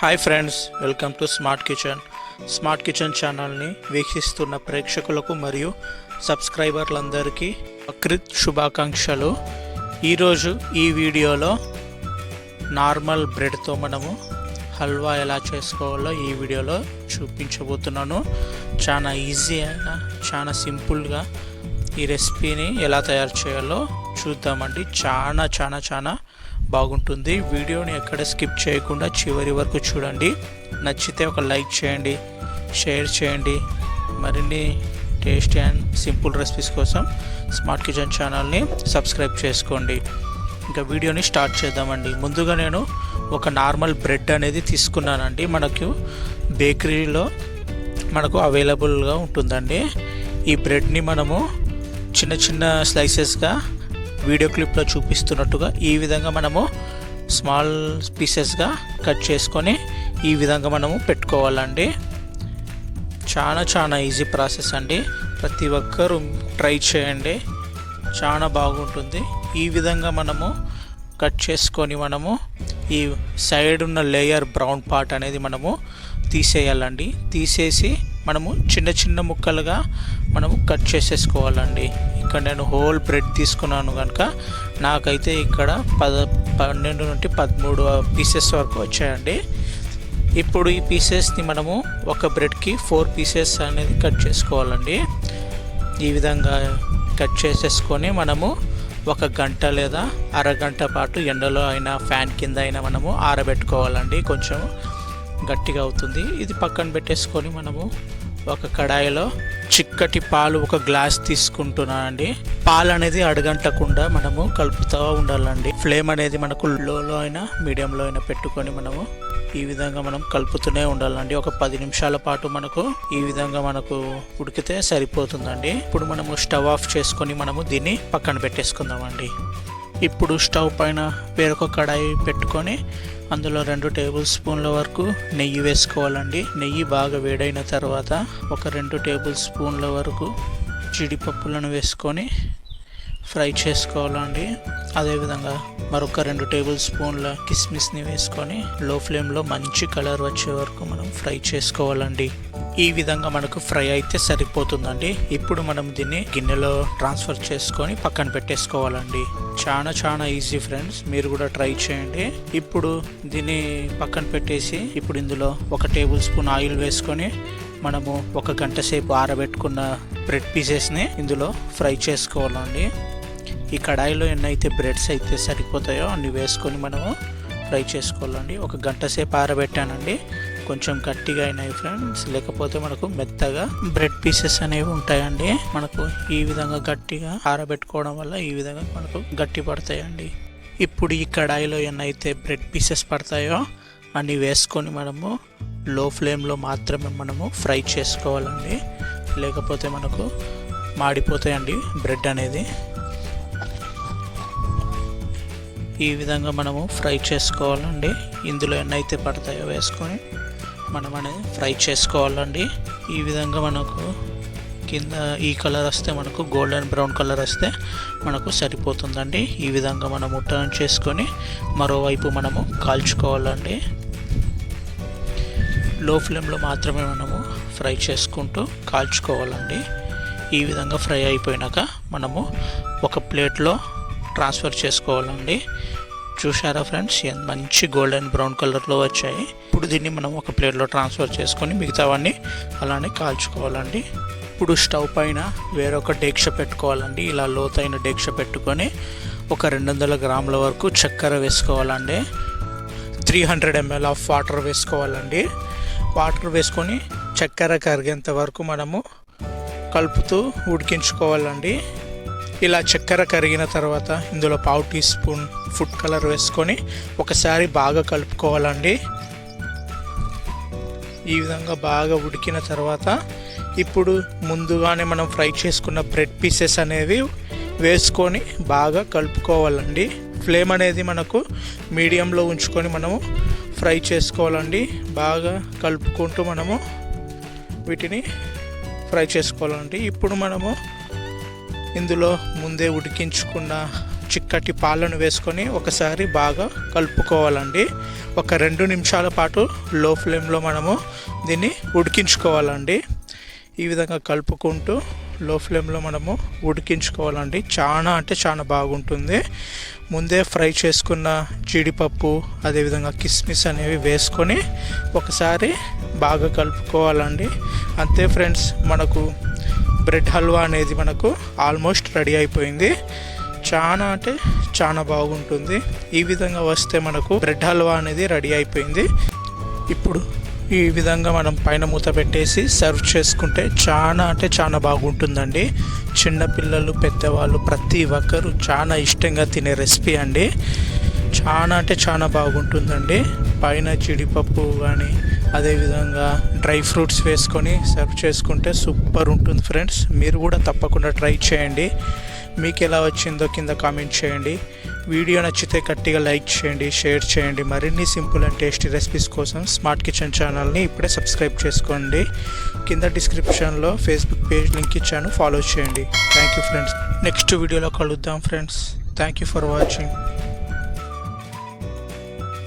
Hi friends welcome to smart kitchen smart kitchen ఛానల్ని వీక్షిస్తున్న ప్రేక్షకులకు మరియు సబ్స్క్రైబర్లందరికీ అకృత్ శుభాకాంక్షలు. ఈరోజు ఈ వీడియోలో నార్మల్ బ్రెడ్తో మనము హల్వా ఎలా చేసుకోవాలో ఈ వీడియోలో చూపించబోతున్నాను. చాలా ఈజీ అయినా చాలా సింపుల్గా ఈ రెసిపీని ఎలా తయారు చేయాలో చూద్దామండి. చాలా చాలా చాలా బాగుంటుంది. వీడియోని ఎక్కడ స్కిప్ చేయకుండా చివరి వరకు చూడండి. నచ్చితే ఒక లైక్ చేయండి షేర్ చేయండి. మరిన్ని టేస్టీ అండ్ సింపుల్ రెసిపీస్ కోసం స్మార్ట్ కిచెన్ ఛానల్ని సబ్స్క్రైబ్ చేసుకోండి. ఇంకా వీడియోని స్టార్ట్ చేద్దామండి. ముందుగా నేను ఒక నార్మల్ బ్రెడ్ అనేది తీసుకున్నానండి. మనకు బేకరీలో మనకు అవైలబుల్గా ఉంటుందండి. ఈ బ్రెడ్ని మనము చిన్న చిన్న స్లైసెస్గా వీడియో క్లిప్లో చూపిస్తున్నట్టుగా ఈ విధంగా మనము స్మాల్ పీసెస్గా కట్ చేసుకొని ఈ విధంగా మనము పెట్టుకోవాలండి. చాలా చాలా ఈజీ ప్రాసెస్ అండి. ప్రతి ఒక్కరూ ట్రై చేయండి. చాలా బాగుంటుంది. ఈ విధంగా మనము కట్ చేసుకొని మనము ఈ సైడ్ ఉన్న లేయర్ బ్రౌన్ పార్ట్ అనేది మనము తీసేయాలండి. తీసేసి మనము చిన్న చిన్న ముక్కలుగా మనము కట్ చేసేసుకోవాలండి. ఇక్కడ నేను హోల్ బ్రెడ్ తీసుకున్నాను కనుక నాకైతే ఇక్కడ పద పన్నెండు నుండి పదమూడు పీసెస్ వరకు వచ్చాయండి. ఇప్పుడు ఈ పీసెస్ని మనము ఒక బ్రెడ్కి ఫోర్ పీసెస్ అనేది కట్ చేసుకోవాలండి. ఈ విధంగా కట్ చేసేసుకొని మనము ఒక గంట లేదా అరగంట పాటు ఎండలో అయినా ఫ్యాన్ కింద అయినా మనము ఆరబెట్టుకోవాలండి. కొంచెం గట్టిగా అవుతుంది. ఇది పక్కన పెట్టేసుకొని మనము ఒక కడాయిలో చిక్కటి పాలు ఒక గ్లాస్ తీసుకుంటున్నానండి. పాలు అనేది అడగంటకుండా మనము కలుపుతూ ఉండాలండి. ఫ్లేమ్ అనేది మనకు లోలో అయినా మీడియంలో అయినా పెట్టుకొని మనము ఈ విధంగా మనం కలుపుతూనే ఉండాలండి. ఒక పది నిమిషాల పాటు మనకు ఈ విధంగా మనకు ఉడికితే సరిపోతుందండి. ఇప్పుడు మనము స్టవ్ ఆఫ్ చేసుకొని మనము దీన్ని పక్కన పెట్టేసుకుందామండి. ఇప్పుడు స్టవ్ పైన వేరొక కడాయి పెట్టుకొని అందులో రెండు టేబుల్ స్పూన్ల వరకు నెయ్యి వేసుకోవాలండి. నెయ్యి బాగా వేడైన తర్వాత ఒక రెండు టేబుల్ స్పూన్ల వరకు జీడిపప్పులను వేసుకొని ఫ్రై చేసుకోవాలండి. అదేవిధంగా మరొక రెండు టేబుల్ స్పూన్ల కిస్మిస్ని వేసుకొని లో ఫ్లేమ్లో మంచి కలర్ వచ్చే వరకు మనం ఫ్రై చేసుకోవాలండి. ఈ విధంగా మనకు ఫ్రై అయితే సరిపోతుందండి. ఇప్పుడు మనం దీన్ని గిన్నెలో ట్రాన్స్ఫర్ చేసుకొని పక్కన పెట్టేసుకోవాలండి. చాలా చాలా ఈజీ ఫ్రెండ్స్ మీరు కూడా ట్రై చేయండి. ఇప్పుడు దీన్ని పక్కన పెట్టేసి ఇప్పుడు ఇందులో ఒక టేబుల్ స్పూన్ ఆయిల్ వేసుకొని మనము ఒక గంట సేపు ఆరబెట్టుకున్న బ్రెడ్ పీసెస్ని ఇందులో ఫ్రై చేసుకోవాలండి. ఈ కడాయిలో ఎన్నైతే బ్రెడ్స్ అయితే సరిపోతాయో అన్ని వేసుకొని మనము ఫ్రై చేసుకోవాలండి. ఒక గంట సేపు ఆరబెట్టానండి. కొంచెం గట్టిగా అయినాయి ఫ్రెండ్స్. లేకపోతే మనకు మెత్తగా బ్రెడ్ పీసెస్ అనేవి ఉంటాయండి. మనకు ఈ విధంగా గట్టిగా ఆరబెట్టుకోవడం వల్ల ఈ విధంగా మనకు గట్టి పడతాయండి. ఇప్పుడు ఈ కడాయిలో ఎన్నైతే బ్రెడ్ పీసెస్ పడతాయో అన్ని వేసుకొని మనము లో ఫ్లేమ్లో మాత్రమే మనము ఫ్రై చేసుకోవాలండి. లేకపోతే మనకు మాడిపోతాయండి బ్రెడ్ అనేది. ఈ విధంగా మనము ఫ్రై చేసుకోవాలండి. ఇందులో ఎన్నైతే పడతాయో వేసుకొని మనం అనేది ఫ్రై చేసుకోవాలండి. ఈ విధంగా మనకు కింద ఈ కలర్ వస్తే మనకు గోల్డెన్ బ్రౌన్ కలర్ వస్తే మనకు సరిపోతుందండి. ఈ విధంగా మనము టర్న్ చేసుకొని మరోవైపు మనము కాల్చుకోవాలండి. లో ఫ్లేమ్లో మాత్రమే మనము ఫ్రై చేసుకుంటూ కాల్చుకోవాలండి. ఈ విధంగా ఫ్రై అయిపోయినాక మనము ఒక ప్లేట్లో ట్రాన్స్ఫర్ చేసుకోవాలండి. చూసారా ఫ్రెండ్స్ ఎంత మంచి గోల్డెన్ బ్రౌన్ కలర్లో వచ్చాయి. ఇప్పుడు దీన్ని మనం ఒక ప్లేట్లో ట్రాన్స్ఫర్ చేసుకొని మిగతావన్నీ అలానే కాల్చుకోవాలండి. ఇప్పుడు స్టవ్ పైన వేరొక డేక్ష పెట్టుకోవాలండి. ఇలా లోతైన డేక్ష పెట్టుకొని ఒక రెండు వందల గ్రాముల వరకు చక్కెర వేసుకోవాలండి. Three hundred ml of water వేసుకోవాలండి. వాటర్ వేసుకొని చక్కెర కరిగేంత వరకు మనము కలుపుతూ ఉడికించుకోవాలండి. ఇలా చక్కెర కరిగిన తర్వాత ఇందులో పావు టీ స్పూన్ ఫుడ్ కలర్ వేసుకొని ఒకసారి బాగా కలుపుకోవాలండి. ఈ విధంగా బాగా ఉడికిన తర్వాత ఇప్పుడు ముందుగానే మనం ఫ్రై చేసుకున్న బ్రెడ్ పీసెస్ అనేవి వేసుకొని బాగా కలుపుకోవాలండి. ఫ్లేమ్ అనేది మనకు మీడియంలో ఉంచుకొని మనము ఫ్రై చేసుకోవాలండి. బాగా కలుపుకుంటూ మనము వీటిని ఫ్రై చేసుకోవాలండి. ఇప్పుడు మనము ఇందులో ముందే ఉడికించుకున్న చిక్కటి పాలను వేసుకొని ఒకసారి బాగా కలుపుకోవాలండి. ఒక రెండు నిమిషాల పాటు లో ఫ్లేమ్లో మనము దీన్ని ఉడికించుకోవాలండి. ఈ విధంగా కలుపుకుంటూ లో ఫ్లేమ్లో మనము ఉడికించుకోవాలండి. చాలా అంటే చాలా బాగుంటుంది. ముందే ఫ్రై చేసుకున్న జీడిపప్పు అదేవిధంగా కిస్మిస్ అనేవి వేసుకొని ఒకసారి బాగా కలుపుకోవాలండి. అంతే ఫ్రెండ్స్ మనకు బ్రెడ్ హల్వా అనేది మనకు ఆల్మోస్ట్ రెడీ అయిపోయింది. చాలా అంటే చాలా బాగుంటుంది. ఈ విధంగా వస్తే మనకు బ్రెడ్ హల్వా అనేది రెడీ అయిపోయింది. ఇప్పుడు ఈ విధంగా మనం పైన మూత పెట్టేసి సర్వ్ చేసుకుంటే చాలా అంటే చాలా బాగుంటుందండి. చిన్నపిల్లలు పెద్దవాళ్ళు ప్రతి ఒక్కరు చాలా ఇష్టంగా తినే రెసిపీ అండి. చాలా అంటే చాలా బాగుంటుందండి. పైన జీడిపప్పు కానీ అదేవిధంగా డ్రై ఫ్రూట్స్ వేసుకొని సర్వ్ చేసుకుంటే సూపర్ ఉంటుంది ఫ్రెండ్స్. మీరు కూడా తప్పకుండా ట్రై చేయండి. మీకు ఎలా వచ్చిందో కింద కామెంట్ చేయండి. వీడియో నచ్చితే గట్టిగా లైక్ చేయండి షేర్ చేయండి. మరిన్ని సింపుల్ అండ్ టేస్టీ రెసిపీస్ కోసం స్మార్ట్ కిచెన్ ఛానల్ని ఇప్పుడే సబ్స్క్రైబ్ చేసుకోండి. కింద డిస్క్రిప్షన్లో ఫేస్బుక్ పేజ్ లింక్ ఇచ్చాను ఫాలో చేయండి. Thank you friends. నెక్స్ట్ వీడియోలో కలుద్దాం friends. Thank you for watching.